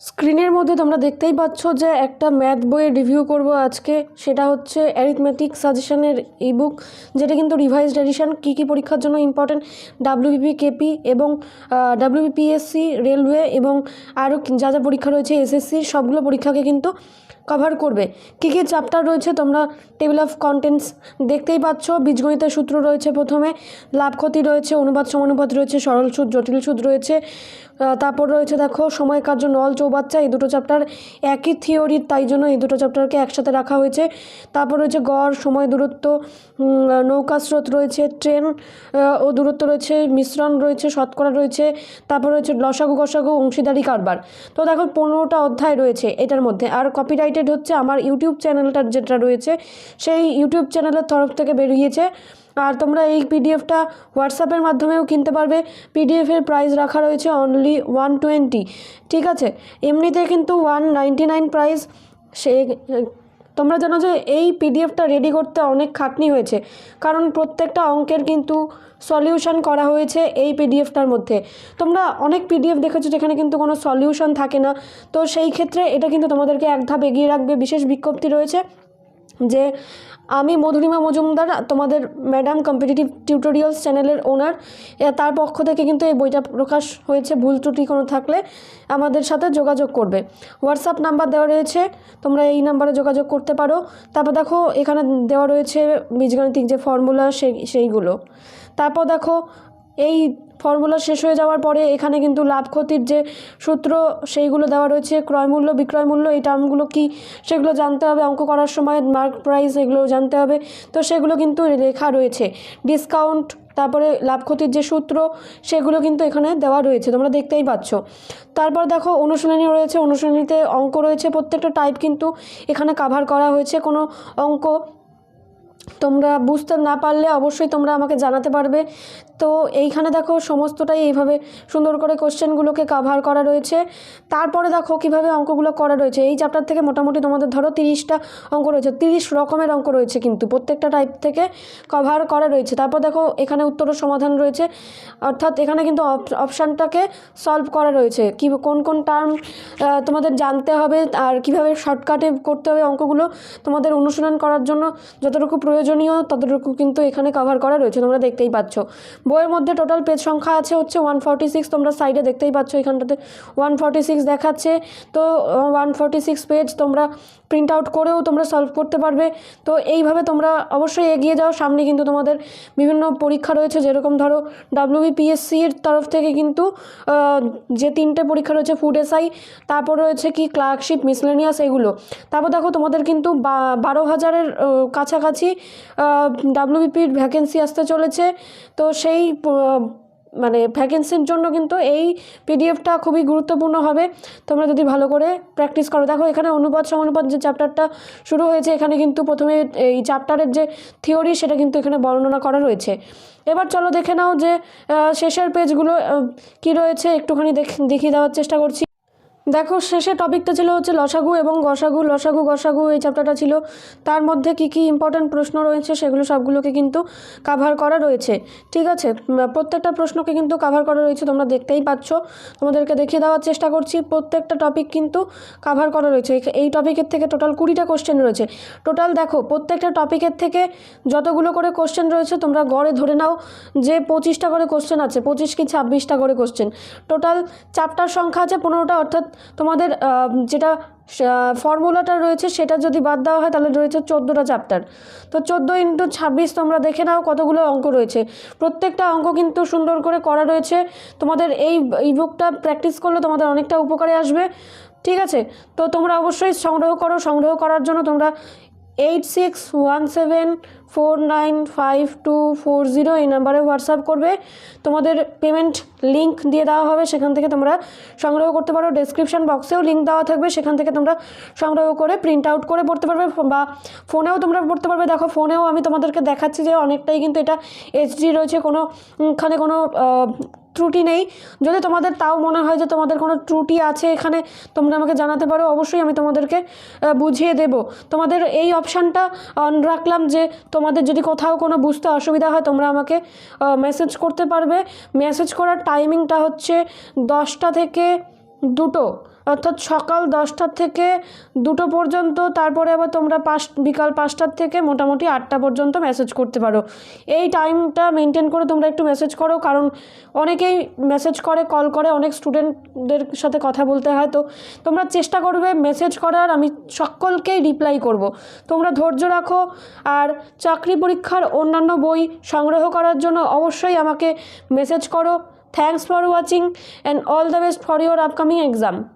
স্ক্রিনের মধ্যে তোমরা দেখতেই পাচ্ছ যে একটা ম্যাথ বইয়ের রিভিউ করব আজকে। সেটা হচ্ছে অ্যারিথমেটিক সাজেশনের বুক যেটা কিন্তু রিভাইজড এডিশন কী কী পরীক্ষার জন্য ইম্পর্টেন্ট ডাব্লিউবিপি কেপি এবং ডাব্লিউবিপিএসসি রেলওয়ে এবং আরও যা যা পরীক্ষা রয়েছে এসএসসির সবগুলো পরীক্ষাকে কিন্তু কভার করবে। কী কী চ্যাপ্টার রয়েছে তোমরা টেবিল অফ কন্টেন্টস দেখতেই পাচ্ছ। বীজগণিতের সূত্র রয়েছে প্রথমে, লাভ ক্ষতি রয়েছে অনুপাত সমানুপাত রয়েছে, সরল সুদ, জটিল সুদ রয়েছে। তারপর রয়েছে দেখো, সময়, কার্য, নল, চৌবাচ্চা, এই দুটো চ্যাপ্টার একই থিওরির তাই জন্য এই দুটো চ্যাপ্টারকে একসাথে রাখা হয়েছে। তারপর রয়েছে গড়, সময়, দূরত্ব নৌকা, স্রোত রয়েছে, ট্রেন ও দূরত্ব রয়েছে, মিশ্রণ রয়েছে, শতকরা রয়েছে। তারপর রয়েছে লসাগু, গসাগু, অংশীদারি, কারবার। তো দেখো, পনেরোটা অধ্যায় রয়েছে এটার মধ্যে। আর কপিরাইটেড হচ্ছে আমার ইউটিউব চ্যানেলটা যেটা রয়েছে, সেই ইউটিউব চ্যানেলের তরফ থেকে বেরিয়েছে। আর তোমরা এই পিডিএফটা হোয়াটসঅ্যাপের মাধ্যমেও কিনতে পারবে। পিডিএফের প্রাইস রাখা রয়েছে অনলি ওয়ান টোয়েন্টি ঠিক আছে? এমনিতে কিন্তু ওয়ান নাইনটি নাইন প্রাইস সে তোমরা জানো যে এই পিডিএফটা রেডি করতে অনেক খাটনি হয়েছে। কারণ প্রত্যেকটা অঙ্কের কিন্তু সলিউশন করা হয়েছে এই পিডিএফটার মধ্যে। তোমরা অনেক পিডিএফ দেখেছ যেখানে কিন্তু কোনো সলিউশন থাকে না। তো সেই ক্ষেত্রে এটা কিন্তু তোমাদেরকে এক ধাপ এগিয়ে রাখবে। বিশেষ বিজ্ঞপ্তি রয়েছে যে আমি মধুরিমা মজুমদার, তোমাদের ম্যাডাম কম্পিটিটিভ টিউটোরিয়ালস চ্যানেলের ওনার তার পক্ষ থেকে কিন্তু এই বইটা প্রকাশ হয়েছে, ভুল ত্রুটি কোনো থাকলে আমাদের সাথে যোগাযোগ করবে। হোয়াটসঅ্যাপ নাম্বার দেওয়া রয়েছে, তোমরা এই নাম্বারে যোগাযোগ করতে পারো। তারপর দেখো, এখানে দেওয়া রয়েছে বীজগাণিতিক যে ফর্মুলা সেই সেইগুলো। তারপর দেখো এই ফর্মুলা শেষ হয়ে যাওয়ার পরে এখানে কিন্তু লাভ ক্ষতির যে সূত্র সেইগুলো দেওয়া রয়েছে, ক্রয় মূল্য, বিক্রয় মূল্য, এই টার্মগুলো কি সেগুলো জানতে হবে, অঙ্ক করার সময়, মার্ক প্রাইস এগুলো জানতে হবে। তো সেগুলো কিন্তু লেখা রয়েছে। ডিসকাউন্ট, তারপরে লাভ ক্ষতির যে সূত্র সেগুলো কিন্তু এখানে দেওয়া রয়েছে, তোমরা দেখতেই পাচ্ছ। তারপর দেখো অনুশীলনী রয়েছে, অনুশীলনীতে অঙ্ক রয়েছে, প্রত্যেকটা টাইপ কিন্তু এখানে কাভার করা হয়েছে। কোনো অঙ্ক তোমরা বুঝতে না পারলে অবশ্যই তোমরা আমাকে জানাতে পারবে। তো এইখানে দেখো সমস্তটাই এইভাবে সুন্দর করে কোশ্চেনগুলোকে কাভার করা রয়েছে। তারপরে দেখো কীভাবে অঙ্কগুলো করা রয়েছে। এই চ্যাপ্টার থেকে মোটামুটি তোমাদের ধরো তিরিশটা অঙ্ক রয়েছে। তিরিশ রকমের অঙ্ক রয়েছে কিন্তু প্রত্যেকটা টাইপ থেকে কভার করা রয়েছে। তারপর দেখো এখানে উত্তরের সমাধান রয়েছে। অর্থাৎ এখানে কিন্তু অপশানটাকে সলভ করা রয়েছে। কি, কোন কোন টার্ম তোমাদের জানতে হবে আর কীভাবে শর্টকাটে করতে হবে অঙ্কগুলো তোমাদের অনুশীলন করার জন্য যতটুকু প্রয়োজনীয় ততটুকু কিন্তু এখানে কভার করা রয়েছে। তোমরা দেখতেই পাচ্ছ। বইয়ের মধ্যে টোটাল পেজ সংখ্যা আছে হচ্ছে ওয়ান ফর্টি সিক্স তোমরা সাইডে দেখতেই পাচ্ছ এখানটাতে ওয়ান ফর্টি সিক্স দেখাচ্ছে। তো ওয়ান ফর্টি সিক্স পেজ তোমরা প্রিন্ট আউট করেও তোমরা সলভ করতে পারবে। তো, এইভাবে তোমরা অবশ্যই এগিয়ে যাও। সামনে কিন্তু তোমাদের বিভিন্ন পরীক্ষা রয়েছে। যেরকম ধরো ডাব্লিউবিপিএসসির তরফ থেকে কিন্তু যে তিনটে পরীক্ষা রয়েছে ফুড এসআই তারপর রয়েছে কি ক্লার্কশিপ মিসলেনিয়াস এগুলো। তারপর দেখো, তোমাদের কিন্তু বারো হাজারের কাছাকাছি ডাব্লিউবিপির ভ্যাকেন্সি আসতে চলেছে। তো সেই আহ, মানে ভ্যাকেন্সির জন্য কিন্তু এই পিডিএফটা খুবই গুরুত্বপূর্ণ হবে। তোমরা যদি ভালো করে প্র্যাকটিস করো। দেখো এখানে অনুপাত সমানুপাত যে চ্যাপ্টারটা শুরু হয়েছে এখানে কিন্তু প্রথমে এই চ্যাপ্টারের যে থিওরি সেটা কিন্তু এখানে বর্ণনা করা রয়েছে। এবার চলো দেখে নাও যে শেষের পেজগুলো কি রয়েছে? একটুখানি দেখ দেখিয়ে দেওয়ার চেষ্টা করছি। দেখো, শেষে টপিকটা ছিল হচ্ছে লসাগু এবং গসাগু, লসাগু, গসাগু এই চ্যাপ্টারটা ছিল। তার মধ্যে কি কি ইম্পর্ট্যান্ট প্রশ্ন রয়েছে সেগুলো সবগুলোকে কিন্তু কাভার করা রয়েছে। ঠিক আছে? প্রত্যেকটা প্রশ্নকে কিন্তু কাভার করা রয়েছে, তোমরা দেখতেই পাচ্ছ। তোমাদেরকে দেখিয়ে দেওয়ার চেষ্টা করছি, প্রত্যেকটা টপিক কিন্তু কাভার করা রয়েছে। এই- টপিকের থেকে টোটাল কুড়িটা কোশ্চেন রয়েছে। টোটাল দেখো, প্রত্যেকটা টপিকের থেকে যতগুলো করে কোশ্চেন রয়েছে, তোমরা গড়ে ধরে নাও যে পঁচিশটা করে কোশ্চেন আছে। পঁচিশ কি ছাব্বিশটা করে কোশ্চেন টোটাল চ্যাপ্টার সংখ্যা আছে পনেরোটা, অর্থাৎ তোমাদের যেটা ফর্মুলাটা রয়েছে সেটা যদি বাদ দেওয়া হয় তাহলে রয়েছে চোদ্দোটা চ্যাপ্টার তো চোদ্দ ইন্টু ছাব্বিশ তোমরা দেখে নাও কতগুলো অঙ্ক রয়েছে। প্রত্যেকটা অঙ্ক কিন্তু সুন্দর করে করা রয়েছে। তোমাদের এই এই বুকটা প্র্যাকটিস করলে তোমাদের অনেকটা উপকারে আসবে। ঠিক আছে? তো তোমরা অবশ্যই সংগ্রহ করো। সংগ্রহ করার জন্য তোমরা eight six one seven four nine five two four zero এই নাম্বারে হোয়াটসঅ্যাপ করবে। তোমাদের পেমেন্ট লিঙ্ক দিয়ে দেওয়া হবে, সেখান থেকে তোমরা সংগ্রহ করতে পারো। ডেসক্রিপশন বক্সেও লিঙ্ক দেওয়া থাকবে, সেখান থেকে তোমরা সংগ্রহ করে প্রিন্ট আউট করে পড়তে পারবে বা ফোনেও তোমরা পড়তে পারবে। দেখো ফোনেও আমি তোমাদেরকে দেখাচ্ছি যে অনেকটাই কিন্তু এটা এইচডি রয়েছে। কোনো উমখানে কোনো ত্রুটি নেই। যদি তোমাদের তাও মনে হয় যে তোমাদের কোনো ত্রুটি আছে এখানে, তোমরা আমাকে জানাতে পারো। অবশ্যই আমি তোমাদেরকে বুঝিয়ে দেব। তোমাদের এই অপশানটা অন রাখলাম যে তোমাদের যদি কোথাও কোনো বুঝতে অসুবিধা হয়, তোমরা আমাকে মেসেজ করতে পারবে। মেসেজ করার টাইমিংটা হচ্ছে দশটা থেকে দুটো। অর্থাৎ সকাল দশটার থেকে দুটো পর্যন্ত, তারপরে আবার তোমরা পাঁচ, বিকাল পাঁচটার থেকে মোটামুটি আটটা পর্যন্ত মেসেজ করতে পারো। এই টাইমটা মেনটেন করে তোমরা একটু মেসেজ করো, কারণ অনেকেই মেসেজ করে কল করে, অনেক স্টুডেন্টদের সাথে কথা বলতে হয়। তো তোমরা চেষ্টা করবে মেসেজ করার, আমি সকলকেই রিপ্লাই করব। তোমরা ধৈর্য রাখো আর চাকরি পরীক্ষার অন্যান্য বই সংগ্রহ করার জন্য অবশ্যই আমাকে মেসেজ করো। Thanks for watching and all the best for your upcoming exam.